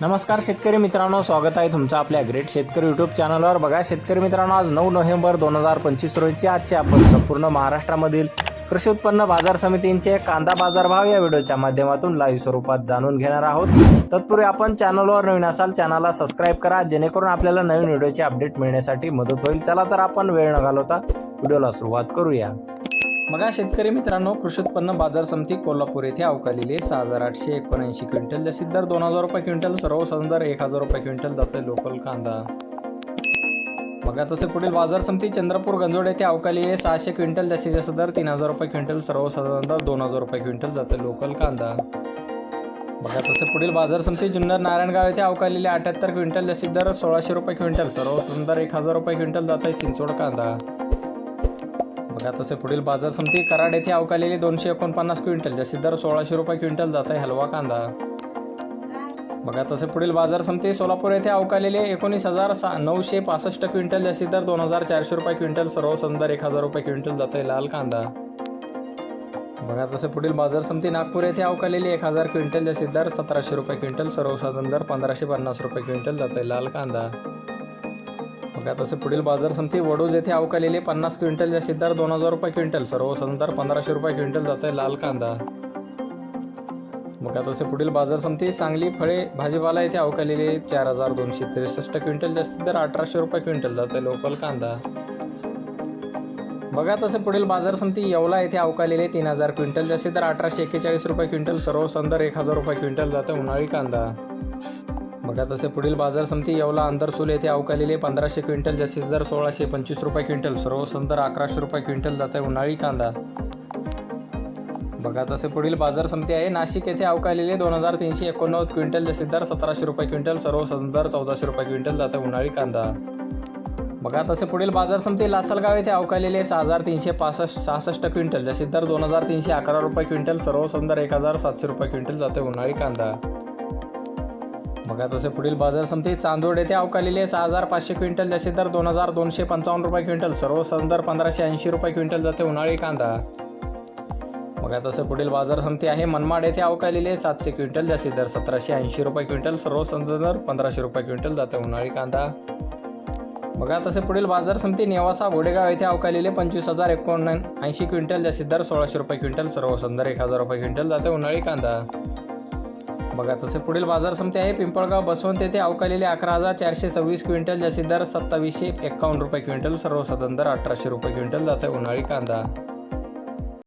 नमस्कार शेतकरी मित्रांनो स्वागत आहे तुमचं आपल्या ग्रेट शेतकरी युट्यूब चॅनलवर बघा शेतकरी मित्रांनो आज नऊ नोव्हेंबर दोन हजार पंचवीस रोजीचे आजचे आपण संपूर्ण महाराष्ट्रामधील कृषी उत्पन्न बाजार समितींचे कांदा बाजार भाव या व्हिडिओच्या माध्यमातून लाईव्ह स्वरूपात जाणून घेणार आहोत. तत्पूर्वी आपण चॅनलवर नवीन असाल चॅनलला सबस्क्राईब करा जेणेकरून आपल्याला नवीन व्हिडिओचे अपडेट मिळण्यासाठी मदत होईल. चला तर आपण वेळ न घालवता व्हिडिओला सुरुवात करूया. बघा शेतकरी मित्रांनो कृषी उत्पन्न बाजार समिती कोल्हापूर येथे अवकालेले सहा हजार आठशे एकोणऐंशी क्विंटल जास्तीत दर दोन हजार रुपये क्विंटल सर्वसाधारण दर एक हजार रुपये क्विंटल जातोय लोकल कांदा. बघा तसे पुढील बाजार समिती चंद्रपूर गंजोड येथे अवकालेले सहाशे क्विंटल जास्तीत जास्त दर तीन हजार रुपये क्विंटल सर्वसाधारण दर दोन हजार रुपये क्विंटल जातोय लोकल कांदा. बघा तसे पुढील बाजार समिती जुन्नर नारायणगाव येथे अवकालेले अठ्याहत्तर क्विंटल जास्तीत दर सोळाशे रुपये क्विंटल सर्वसाधारण दर एक हजार रुपये क्विंटल जात आहे चिंचोड कांदा. बघा तसे पुढील बाजार समिती कराड येथे अवकालेली दोनशे एकोणपन्नास क्विंटल जास्तीत दर सोळाशे रुपये क्विंटल जात आहे हलवा कांदा. बघा तसे पुढील बाजार समिती सोलापूर येथे अवकालेले एकोणीस हजार सा नऊशे पासष्ट क्विंटल जास्तीत दर दोन हजार चारशे रुपये क्विंटल सर्व संदर एक हजार रुपये क्विंटल जात आहे लाल कांदा. बघा तसे पुढील बाजार समिती नागपूर येथे अवकालेली एक हजार क्विंटल जास्तीत दर सतराशे रुपये क्विंटल सर्वसाधारण दर पंधराशे पन्नास रुपये क्विंटल जात आहे लाल कांदा. बघा तसे पुढील बाजार समिती वडूज येथे अवकालेले पन्नास क्विंटल जास्तीत दर दोन हजार रुपये क्विंटल सर्व संतर पंधराशे रुपये क्विंटल जात आहे लाल कांदा. बघा तसे पुढील बाजार समिती सांगली फळे भाजीपाला येथे अवकालेले चार हजार दोनशे त्रेसष्ट क्विंटल जास्तीत दर अठराशे रुपये क्विंटल जात आहे लोकल कांदा. बघा तसे पुढील बाजार समिती येवला येथे अवकालेले तीन हजार क्विंटल जास्तीत दर अठराशे एक्केचाळीस रुपये क्विंटल सर्व संदर एक हजार रुपये क्विंटल जात आहे उन्हाळी कांदा. बघा तसे पुढील बाजार समिती येवला आंतरसूल येथे अवकालेले पंधराशे क्विंटल जसेच दर सोळाशे पंचवीस रुपये क्विंटल सर्व संदर अकराशे रुपये क्विंटल जात आहे उन्हाळी कांदा. बघा तसे पुढील बाजार समिती आहे. नाशिक येथे अवकालेले दोन हजार तीनशे एकोणनव्वद क्विंटल जसेच दर सतराशे रुपये क्विंटल सर्व संदर चौदाशे रुपये क्विंटल जात आहे उन्हाळी कांदा. बघा तसे पुढील बाजार समिती लासलगाव येथे अवकालेले सहा हजार तीनशे पासष्ट सहासष्ट क्विंटल जसे दर दोन हजार तीनशे अकरा रुपये क्विंटल सर्व संदर एक हजार सातशे रुपये क्विंटल जाते उन्हाळी कांदा. बघा तसे पुढील बाजार समिती चांदोड येथे अवकालेले सहा हजार पाचशे क्विंटल जास्तीत दर दोन हजार दोनशे पंचावन्न रुपये क्विंटल. सर्व संदर पंधराशे ऐंशी रुपये क्विंटल जाते उन्हाळी कांदा. बघा तसे पुढील बाजार समिती आहे. मनमाड येथे अवकालेले सातशे क्विंटल जास्तीत दर सतराशे ऐंशी रुपये क्विंटल. सर्व दर पंधराशे रुपये क्विंटल जाते उन्हाळी कांदा. बघा तसे पुढील बाजार समिती नेवासा घोडेगाव येथे अवकालेले पंचवीस हजार एकोण ऐंशी क्विंटल जास्तीत दर सोळाशे रुपये क्विंटल. सर्व संदर एक हजार रुपये क्विंटल जाते उन्हाळी कांदा. बघा तसे पुढील बाजार समिती आहे. पिंपळगाव बसवंत येथे अवकालेले अकरा हजार चारशे सव्वीस क्विंटल जास्तीत दर सत्तावीसशे एक्कावन्न रुपये क्विंटल सर्व दर अठराशे रुपये क्विंटल जाते उन्हाळी कांदा.